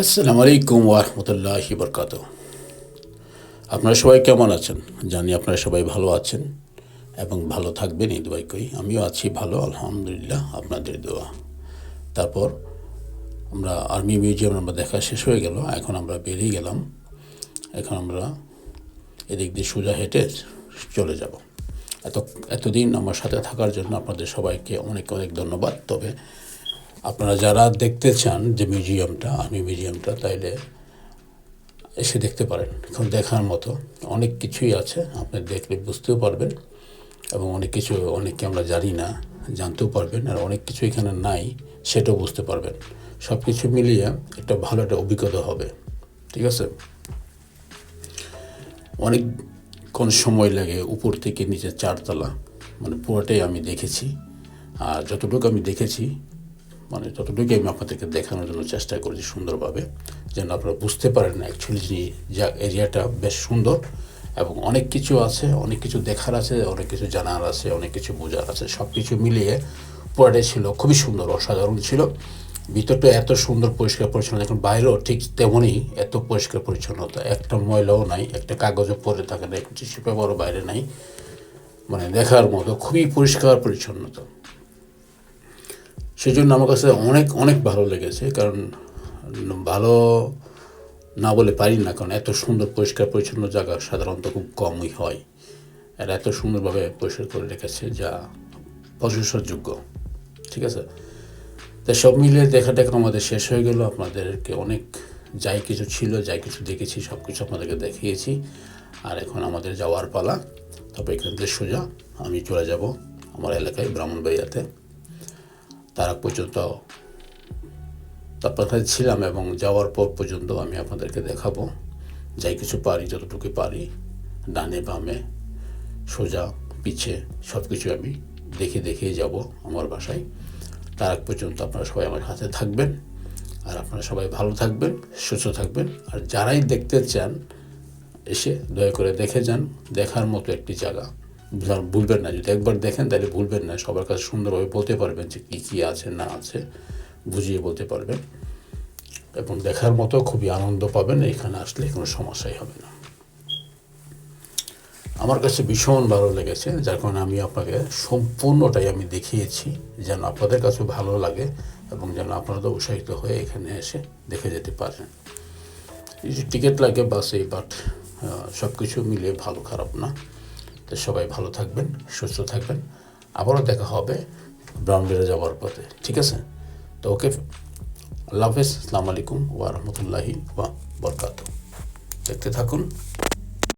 আসসালামু আলাইকুম ওরহমতুল্লাহ বরকাত আপনারা সবাই কেমন আছেন? জানি আপনারা সবাই ভালো আছেন এবং ভালো থাকবেন, এই দোয়াই করি। আমিও আছি ভালো, আলহামদুলিল্লাহ, আপনাদের দোয়া। তারপর আমরা আর্মি মিউজিয়াম আমরা দেখা শেষ হয়ে গেল, এখন আমরা বেরিয়ে গেলাম। এখন আমরা এদিক দিয়ে সোজা হেঁটে চলে যাব। এত, এতদিন আমার সাথে থাকার জন্য আপনাদের সবাইকে অনেক অনেক ধন্যবাদ। তবে আপনারা যারা দেখতে চান যে মিউজিয়ামটা আর্মি মিউজিয়ামটা তাইলে এসে দেখতে পারেন। এখন দেখার মতো অনেক কিছুই আছে, আপনি দেখলে বুঝতেও পারবেন এবং অনেক কিছু অনেককে আমরা জানি না, জানতেও পারবেন আর অনেক কিছু এখানে নাই সেটাও বুঝতে পারবেন। সব কিছু মিলিয়ে একটা ভালো একটা অভিজ্ঞতা হবে, ঠিক আছে? অনেক কোন সময় লাগে উপর থেকে নিচে চারতলা মানে পুরোটাই আমি দেখেছি। আর যতটুকু আমি দেখেছি মানে ততটুকুই আমি আপনাদেরকে দেখানোর জন্য চেষ্টা করেছি সুন্দরভাবে, যেন আপনারা বুঝতে পারেন অ্যাকচুয়ালি অ্যাকচুয়ালি যা এরিয়াটা বেশ সুন্দর এবং অনেক কিছু আছে, অনেক কিছু দেখার আছে, অনেক কিছু জানার আছে, অনেক কিছু বোঝার আছে সব কিছু মিলিয়ে পুরোটাই ছিল খুবই সুন্দর, অসাধারণ ছিল। ভিতরটা এত সুন্দর পরিষ্কার পরিচ্ছন্ন এখন বাইরেও ঠিক তেমনই এত পরিষ্কার পরিচ্ছন্নতা একটা ময়লাও নাই, একটা কাগজও পরে থাকে না, একটি টিস্যু পেপারও বাইরে নাই মানে দেখার মতো, খুবই পরিষ্কার পরিচ্ছন্নতা সেই জন্য আমার কাছে অনেক অনেক ভালো লেগেছে। কারণ, ভালো না বলে পারি না। কারণ এত সুন্দর, পরিষ্কার, পরিচ্ছন্ন জায়গা সাধারণত খুব কমই হয়। আর এত সুন্দরভাবে পরিষ্কার করে রেখেছে যা প্রশংসাযোগ্য। ঠিক আছে? তাই সব মিলিয়ে দেখা দেখা আমাদের শেষ হয়ে গেল। আপনাদেরকে অনেক, যাই কিছু ছিল, যাই কিছু দেখেছি, সব কিছু আপনাদেরকে দেখিয়েছি। আর এখন আমাদের যাওয়ার পালা। তবে এখান থেকে সোজা আমি চলে যাব আমার এলাকায় ব্রাহ্মণবাড়িয়াতে। তার পর্যন্ত তারপর ছিলাম এবং যাওয়ার পর পর্যন্ত আমি আপনাদেরকে দেখাবো। যাই কিছু পারি, যতটুকু পারি, ডানে বামে, সোজা, পিছে সব কিছু আমি দেখে দেখে যাব আমার বাসায়। তার আগ পর্যন্ত আপনারা সবাই আমার হাতে থাকবেন। আর আপনারা সবাই ভালো থাকবেন, সুস্থ থাকবেন। আর যারাই দেখতে চান, এসে দয়া করে দেখে যান। দেখার মতো একটি জায়গা। ভুলবেন না, যদি একবার দেখেন তাহলে ভুলবেন না। সবার কাছে সুন্দরভাবে বলতে পারবেন যে কী কী আছে, না আছে, বুঝিয়ে বলতে পারবেন। এবং দেখার মতো খুবই আনন্দ পাবেন, এখানে আসলে কোনো সমস্যাই হবে না। আমার কাছে ভীষণ ভালো লেগেছে, যার কারণে আমি আপনাকে সম্পূর্ণটাই আমি দেখিয়েছি, যেন আপনাদের কাছেও ভালো লাগে এবং যেন আপনারা উৎসাহিত হয়ে এখানে এসে দেখে যেতে পারেন। টিকিট লাগে বাসে বাট সব কিছু মিলিয়ে ভালো খারাপ না। তো সবাই ভালো থাকবেন, সুস্থ থাকবেন। আবারও দেখা হবে ব্রাউনবেড়ে যাওয়ার পথে, ঠিক আছে? তো ওকে, আল্লাহ হাফেজ, আসসালামু আলাইকুম ওয়া রহমতুল্লাহি ওয়া বরকাত দেখতে থাকুন।